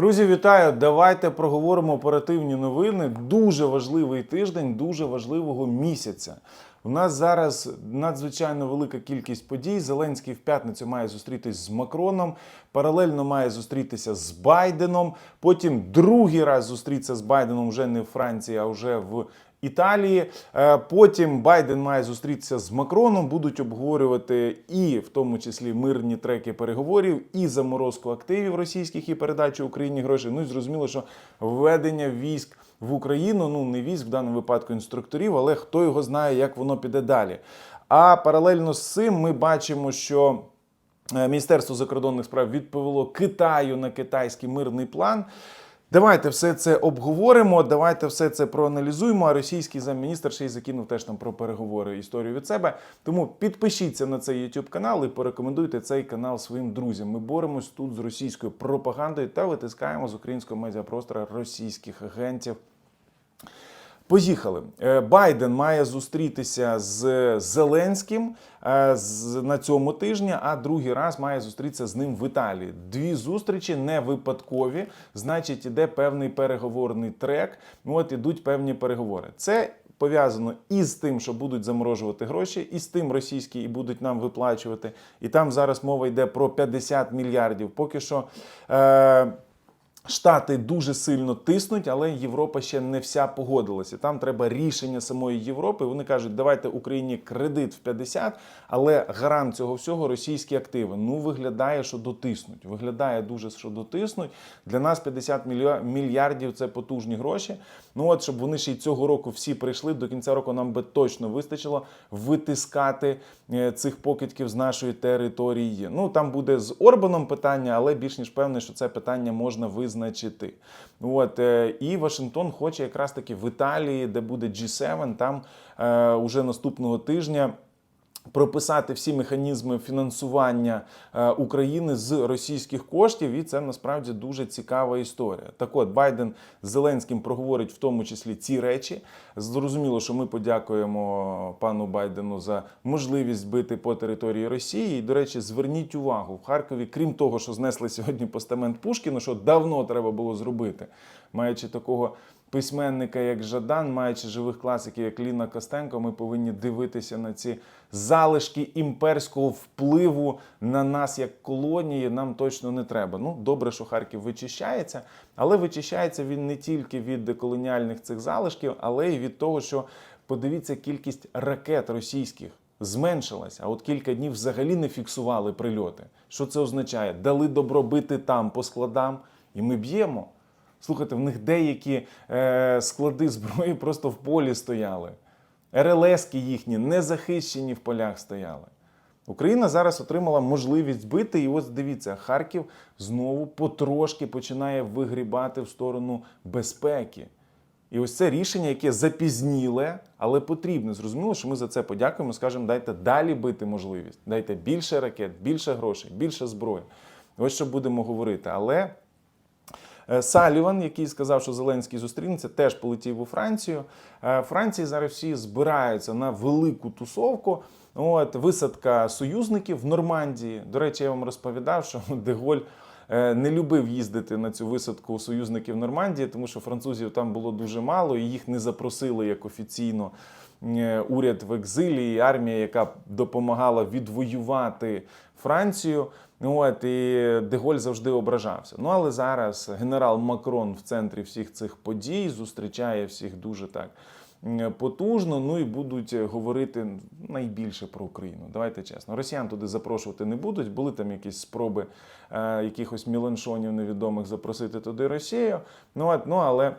Друзі, вітаю! Давайте проговоримо оперативні новини. Дуже важливий тиждень, дуже важливого місяця. У нас зараз надзвичайно велика кількість подій. Зеленський в п'ятницю має зустрітись з Макроном, паралельно має зустрітися з Байденом. Потім другий раз зустрітися з Байденом вже не в Франції, а вже в Італії. Е, Потім Байден має зустрітися з Макроном, будуть обговорювати і в тому числі мирні треки переговорів, і заморозку активів російських і передачу Україні грошей. Ну і зрозуміло, що введення військ в Україну, ну не військ в даному випадку інструкторів, але хто його знає, як воно піде далі. А паралельно з цим ми бачимо, що е, Міністерство закордонних справ відповіло Китаю на китайський мирний план. Давайте все це обговоримо, давайте все це проаналізуємо. А російський замміністр ще й закинув теж там про переговори історію від себе. Тому підпишіться на цей YouTube канал і порекомендуйте цей канал своїм друзям. Ми боремось тут з російською пропагандою та витискаємо з українського медіапростора російських агентів. Поїхали. Е, Байден має зустрітися з Зеленським е, на цьому тижні, а другий раз має зустрітися з ним в Італії. Дві зустрічі не випадкові, значить, іде певний переговорний трек. От ідуть певні переговори. Це пов'язано і з тим, що будуть заморожувати гроші, і з тим російські і будуть нам виплачувати. І там зараз мова йде про 50 мільярдів. Поки що. Е- Штати дуже сильно тиснуть, але Європа ще не вся погодилася. Там треба рішення самої Європи. Вони кажуть, давайте Україні кредит в 50, але гарант цього всього російські активи. Ну виглядає, що дотиснуть. Виглядає дуже, що дотиснуть. Для нас 50 мілья- мільярдів це потужні гроші. Ну от щоб вони ще й цього року всі прийшли до кінця року. Нам би точно вистачило витискати е, цих покидьків з нашої території. Ну там буде з Орбаном питання, але більш ніж певне, що це питання можна визначити. От е, і Вашингтон хоче якраз таки в Італії, де буде G7, там е, уже наступного тижня. Прописати всі механізми фінансування е, України з російських коштів, і це насправді дуже цікава історія. Так от Байден з Зеленським проговорить в тому числі ці речі. Зрозуміло, що ми подякуємо пану Байдену за можливість бити по території Росії. І, до речі, зверніть увагу в Харкові, крім того, що знесли сьогодні постамент Пушкіна, що давно треба було зробити, маючи такого письменника, як Жадан, маючи живих класиків, як Ліна Костенко, ми повинні дивитися на ці залишки імперського впливу на нас як колонії. Нам точно не треба. Ну, добре, що Харків вичищається, але вичищається він не тільки від колоніальних цих залишків, але й від того, що подивіться кількість ракет російських. Зменшилась, а от кілька днів взагалі не фіксували прильоти. Що це означає? Дали добро бити там по складам, і ми б'ємо. Слухайте, в них деякі е, склади зброї просто в полі стояли. РЛСки їхні не захищені в полях стояли. Україна зараз отримала можливість бити, і ось дивіться, Харків знову потрошки починає вигрібати в сторону безпеки. І ось це рішення, яке запізніле, але потрібне. Зрозуміло, що ми за це подякуємо. Скажемо, дайте далі бити можливість, дайте більше ракет, більше грошей, більше зброї. Ось що будемо говорити. Але Саліван, який сказав, що Зеленський зустрінеться, теж полетів у Францію. Е, Франції зараз всі збираються на велику тусовку. От висадка союзників в Нормандії. До речі, я вам розповідав, що Деголь е, не любив їздити на цю висадку союзників Нормандії, тому що французів там було дуже мало, і їх не запросили як офіційно е, уряд в екзилі, і армія, яка допомагала відвоювати Францію. Ну, От і Деголь завжди ображався. Ну але зараз генерал Макрон в центрі всіх цих подій зустрічає всіх дуже так потужно. Ну і будуть говорити найбільше про Україну. Давайте чесно. Росіян туди запрошувати не будуть. Були там якісь спроби е, якихось міланшонів невідомих запросити туди Росію. Ну от, ну але.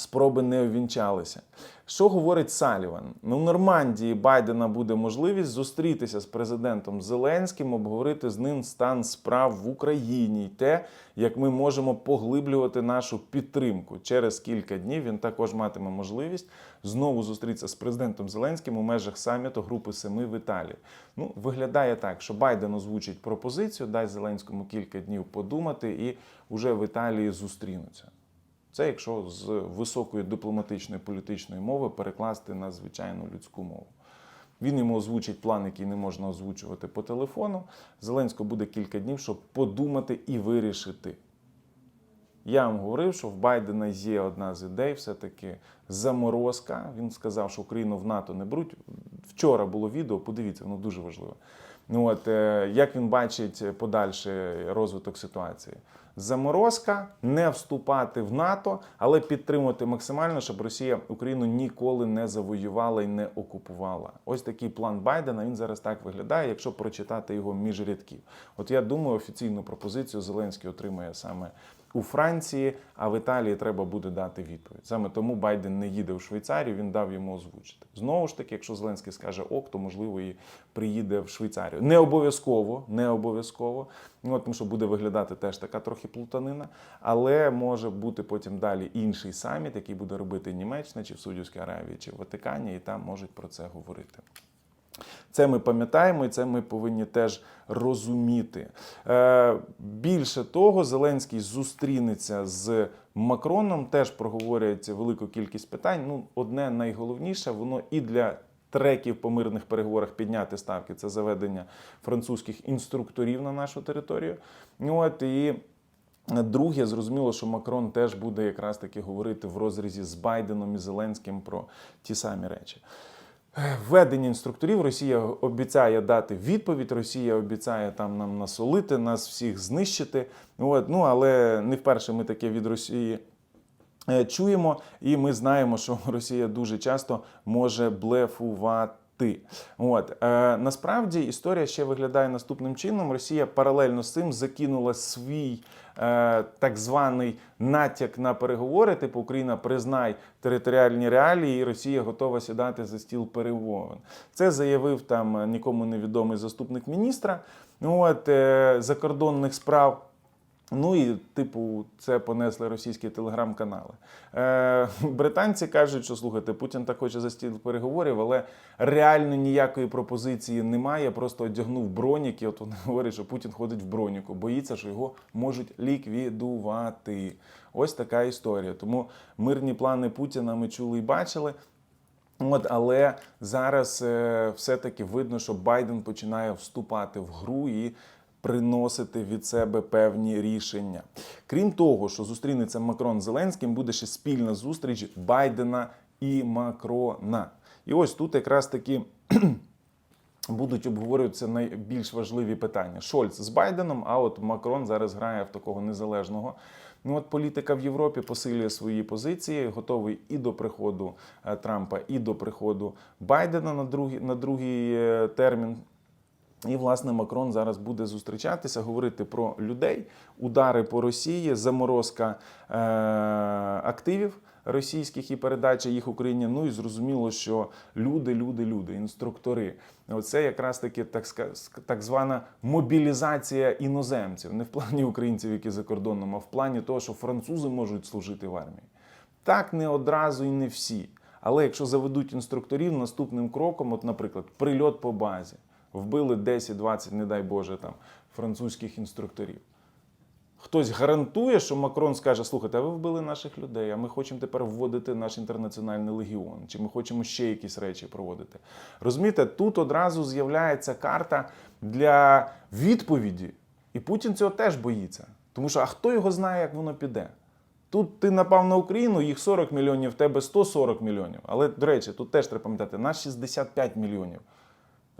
Спроби не увінчалися. Що говорить Саліван? Ну, в Нормандії Байдена буде можливість зустрітися з президентом Зеленським, обговорити з ним стан справ в Україні і те, як ми можемо поглиблювати нашу підтримку. Через кілька днів він також матиме можливість знову зустрітися з президентом Зеленським у межах саміту Групи Семи в Італії. Ну, виглядає так, що Байден озвучить пропозицію, дасть Зеленському кілька днів подумати і вже в Італії зустрінуться. Це якщо з високої дипломатичної політичної мови перекласти на звичайну людську мову. Він йому озвучить план, який не можна озвучувати по телефону. Зеленського буде кілька днів, щоб подумати і вирішити. Я вам говорив, що в Байдена є одна з ідей, все-таки заморозка. Він сказав, що Україну в НАТО не беруть. Вчора було відео, подивіться, воно дуже важливо. Ну от е, як він бачить подальший розвиток ситуації? Заморозка, не вступати в НАТО, але підтримувати максимально, щоб Росія Україну ніколи не завоювала і не окупувала. Ось такий план Байдена. Він зараз так виглядає, якщо прочитати його між рядків. От я думаю, офіційну пропозицію Зеленський отримає саме у Франції, а в Італії треба буде дати відповідь. Саме тому Байден не їде в Швейцарію, він дав йому озвучити. Знову ж таки, якщо Зеленський скаже ок, то можливо і приїде в Швейцарію. Не обов'язково, не обов'язково. Ну, тому що буде виглядати теж така трохи плутанина, але може бути потім далі інший саміт, який буде робити Німеччина, чи в Саудівській Аравії, чи в Ватикані, і там можуть про це говорити. Це ми пам'ятаємо, і це ми повинні теж розуміти. Е, більше того, Зеленський зустрінеться з Макроном, теж проговорять велику кількість питань. Ну, одне найголовніше, воно і для треків по мирних переговорах підняти ставки це заведення французьких інструкторів на нашу територію. Ну, От і. Друге, зрозуміло, що Макрон теж буде якраз таки говорити в розрізі з Байденом і Зеленським про ті самі речі. Введення інструкторів Росія обіцяє дати відповідь. Росія обіцяє там нам насолити, нас всіх знищити. От, ну але не вперше ми таке від Росії. е, Чуємо, і ми знаємо, що Росія дуже часто може блефувати. От е, насправді історія ще виглядає наступним чином. Росія паралельно з цим закинула свій е, так званий натяк на переговори. Типу Україна признай територіальні реалії, і Росія готова сідати за стіл перемовин. Це заявив там нікому невідомий заступник міністра. От е, закордонних справ. Ну і, типу, це понесли російські телеграм-канали. Е, британці кажуть, що слухайте, Путін так хоче за стіл переговорів, але реально ніякої пропозиції немає. Просто одягнув бронік, і от вони говорять, що Путін ходить в броніку, боїться, що його можуть ліквідувати. Ось така історія. Тому мирні плани Путіна ми чули і бачили. От, але зараз е, все-таки видно, що Байден починає вступати в гру і приносити від себе певні рішення. Крім того, що зустрінеться Макрон з Зеленським, буде ще спільна зустріч Байдена і Макрона. І ось тут якраз таки. Будуть обговорюватися найбільш важливі питання. Шольц з Байденом, а от Макрон зараз грає в такого незалежного. Ну от політика в Європі посилює свої позиції, готовий і до приходу е, Трампа, і до приходу Байдена на другий, на другий е, термін. І, власне, Макрон зараз буде зустрічатися, говорити про людей, удари по Росії, заморозка е- активів російських і передача їх Україні. Ну і зрозуміло, що люди, люди, люди, інструктори. Оце якраз таки так, так звана мобілізація іноземців, не в плані українців, які за кордоном, а в плані того, що французи можуть служити в армії. Так не одразу і не всі. Але якщо заведуть інструкторів, наступним кроком, от, наприклад, прильот по базі, вбили 10-20, не дай Боже, там французьких інструкторів. Хтось гарантує, що Макрон скаже: слухайте, а ви вбили наших людей, а ми хочемо тепер вводити наш інтернаціональний легіон, чи ми хочемо ще якісь речі проводити. Розумієте, тут одразу з'являється карта для відповіді, і Путін цього теж боїться. Тому що а хто його знає, як воно піде? Тут ти напав на Україну, їх 40 мільйонів, в тебе 140 мільйонів. Але, до речі, тут теж треба пам'ятати, нас 65 мільйонів.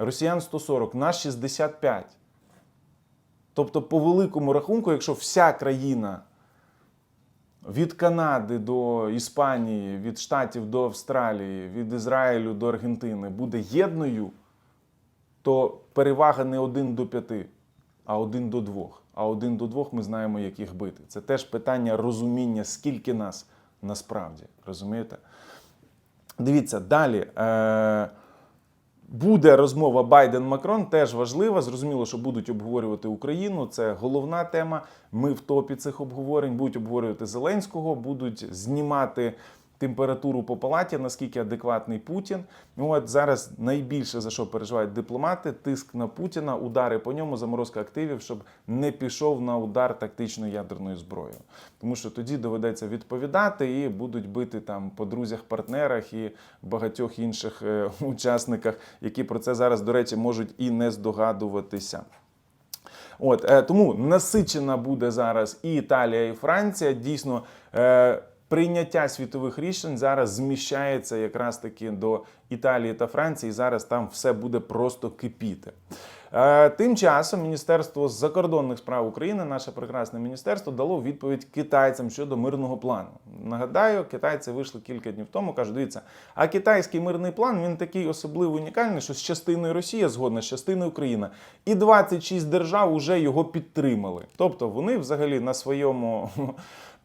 Росіян 140, нас 65. Тобто, по великому рахунку, якщо вся країна від Канади до Іспанії, від Штатів до Австралії, від Ізраїлю до Аргентини буде єдною, то перевага не один до п'яти, а один до двох. А один до двох ми знаємо, як їх бити. Це теж питання розуміння, скільки нас насправді. Розумієте? Дивіться, далі. Е- Буде розмова Байден-Макрон, теж важлива. Зрозуміло, що будуть обговорювати Україну. Це головна тема. Ми в топі цих обговорень будуть обговорювати Зеленського, будуть знімати температуру по палаті, наскільки адекватний Путін. Ну от зараз найбільше за що переживають дипломати: тиск на Путіна, удари по ньому, заморозка активів, щоб не пішов на удар тактичною ядерною зброєю. Тому що тоді доведеться відповідати і будуть бити там по друзях, партнерах і багатьох інших е, учасниках, які про це зараз, до речі, можуть і не здогадуватися. От е, тому насичена буде зараз і Італія, і Франція. Дійсно, е, прийняття світових рішень зараз зміщається якраз таки до Італії та Франції. І зараз там все буде просто кипіти. Е, Тим часом Міністерство закордонних справ України, наше прекрасне міністерство, дало відповідь китайцям щодо мирного плану. Нагадаю, китайці вийшли кілька днів тому. кажуть, дивіться, а китайський мирний план він такий особливо унікальний, що з частиною Росія згодна, з частиною Україна. І 26 держав вже його підтримали. Тобто вони взагалі на своєму.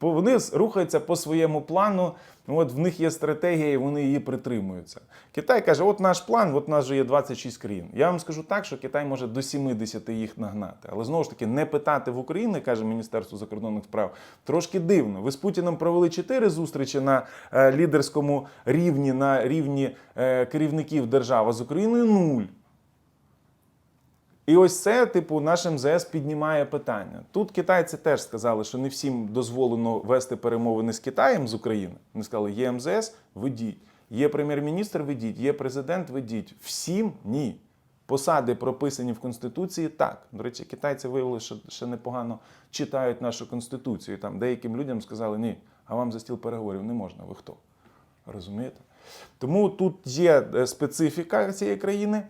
Вони рухаються по своєму плану. От в них є стратегія, і вони її притримуються. Китай каже: от наш план, от нас же є 26 країн. Я вам скажу так, що Китай може до 70 їх нагнати. Але знову ж таки, не питати в Україні, каже Міністерство закордонних справ, трошки дивно. Ви з Путіним провели 4 зустрічі на е, лідерському рівні, на рівні е, керівників держав, а з Україною нуль. І ось це, типу, наш МЗС піднімає питання. Тут китайці теж сказали, що не всім дозволено вести перемовини з Китаєм з України. Вони сказали, є МЗС, ведіть. Є прем'єр-міністр, ведіть, є президент, ведіть. Всім ні. Посади прописані в Конституції так. До речі, китайці виявили, що ще непогано читають нашу конституцію. Там деяким людям сказали, ні, а вам за стіл переговорів не можна. Ви хто? Розумієте? Тому тут є е, специфіка цієї країни.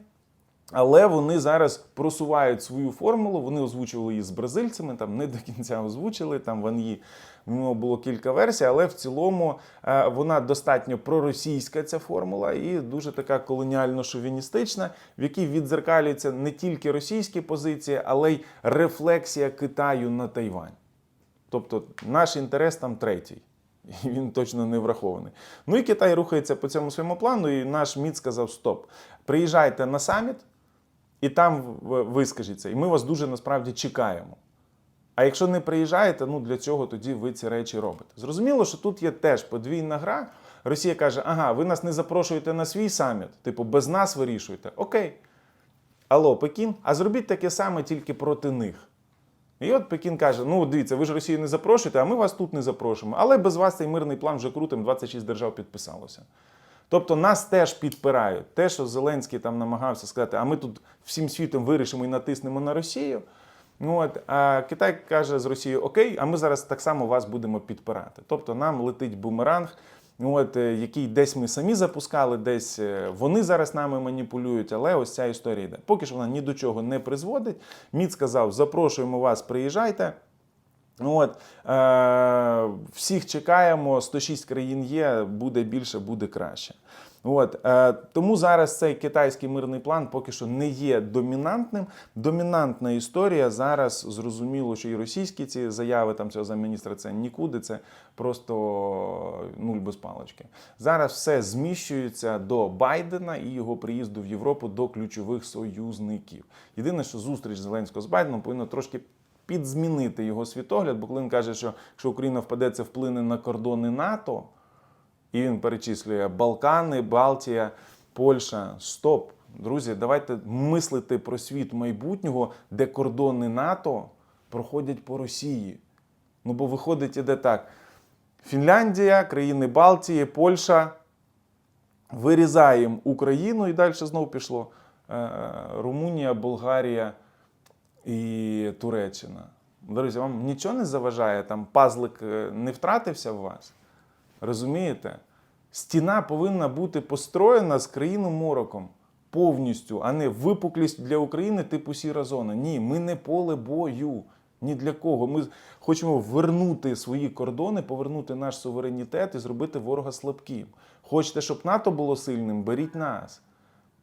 Але вони зараз просувають свою формулу. Вони озвучували її з бразильцями, там не до кінця озвучили. Там в Ан'ї було кілька версій, але в цілому е, вона достатньо проросійська ця формула і дуже така колоніально-шовіністична, в якій відзеркалюються не тільки російські позиції, але й рефлексія Китаю на Тайвань. Тобто наш інтерес там третій. І він точно не врахований. Ну і Китай рухається по цьому своєму плану, і наш МІД сказав: стоп, приїжджайте на саміт, і там вискажіться. І ми вас дуже насправді чекаємо. А якщо не приїжджаєте, ну для чого тоді ви ці речі робите? Зрозуміло, що тут є теж подвійна гра. Росія каже: ага, ви нас не запрошуєте на свій саміт, типу, без нас вирішуєте. Окей. Алло, Пекін, а зробіть таке саме тільки проти них. І от Пекін каже: ну дивіться, ви ж Росію не запрошуєте, а ми вас тут не запрошуємо. Але без вас цей мирний план вже крутим, 26 держав підписалося. Тобто нас теж підпирають. Те, що Зеленський там намагався сказати, а ми тут всім світом вирішимо і натиснемо на Росію. Ну от, а Китай каже з Росією: Окей, а ми зараз так само вас будемо підпирати. Тобто нам летить бумеранг, ну от, е, який десь ми самі запускали, десь е, вони зараз нами маніпулюють, але ось ця історія йде. Поки що вона ні до чого не призводить. Мід сказав: запрошуємо вас, приїжджайте. Ну От, е, всіх чекаємо, 106 країн є, буде більше, буде краще. От, е, тому зараз цей китайський мирний план поки що не є домінантним. Домінантна історія зараз зрозуміло, що і російські ці заяви там цього замміністра це нікуди, це просто нуль без палички. Зараз все зміщується до Байдена і його приїзду в Європу до ключових союзників. Єдине, що зустріч Зеленського з Байденом повинна трошки підзмінити його світогляд, бо коли він каже, що якщо Україна впаде, це вплине на кордони НАТО, і він перечислює Балкани, Балтія, Польща. Стоп, друзі, давайте мислити про світ майбутнього, де кордони НАТО проходять по Росії. Ну, бо виходить, іде так: Фінляндія, країни Балтії, Польща. Вирізаємо Україну і далі знову пішло е, Румунія, Болгарія і Туреччина. Друзі, вам нічого не заважає, там пазлик е, не втратився в вас. Розумієте? Стіна повинна бути построєна з країну мороком повністю, а не випуклість для України типу сіра зона. Ні, ми не поле бою. Ні для кого. Ми хочемо вернути свої кордони, повернути наш суверенітет і зробити ворога слабким. Хочете, щоб НАТО було сильним? Беріть нас.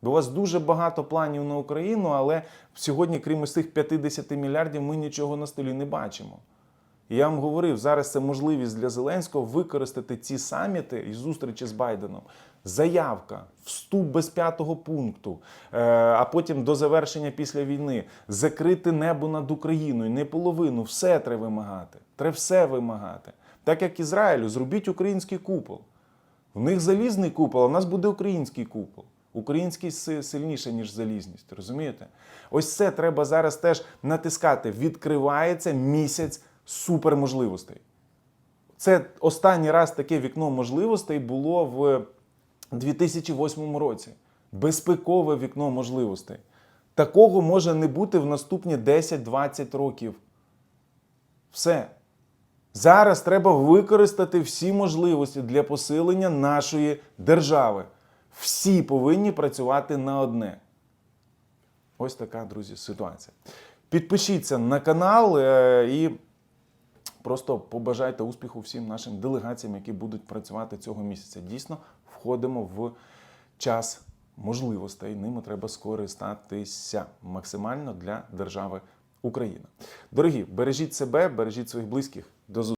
Бо у вас дуже багато планів на Україну, але сьогодні, крім ось цих 50 мільярдів, ми нічого на столі не бачимо. І я вам говорив, зараз це можливість для Зеленського використати ці саміти і зустрічі з Байденом. Заявка, вступ без п'ятого пункту, е, а потім до завершення після війни, закрити небо над Україною, не половину, все треба вимагати. Треба все вимагати. Так як Ізраїлю, зробіть український купол. В них залізний купол, а в нас буде український купол. Український си- сильніше, ніж залізність. Розумієте? Ось це треба зараз теж натискати. Відкривається місяць суперможливостей. Це останній раз таке вікно можливостей було в 2008 році. Безпекове вікно можливостей. Такого може не бути в наступні 10-20 років. Все. Зараз треба використати всі можливості для посилення нашої держави. Всі повинні працювати на одне. Ось така, друзі, ситуація. Підпишіться на канал е, і просто побажайте успіху всім нашим делегаціям, які будуть працювати цього місяця. Дійсно, входимо в час можливостей. Ними треба скористатися максимально для держави Україна. Дорогі, бережіть себе, бережіть своїх близьких. До зустрічі.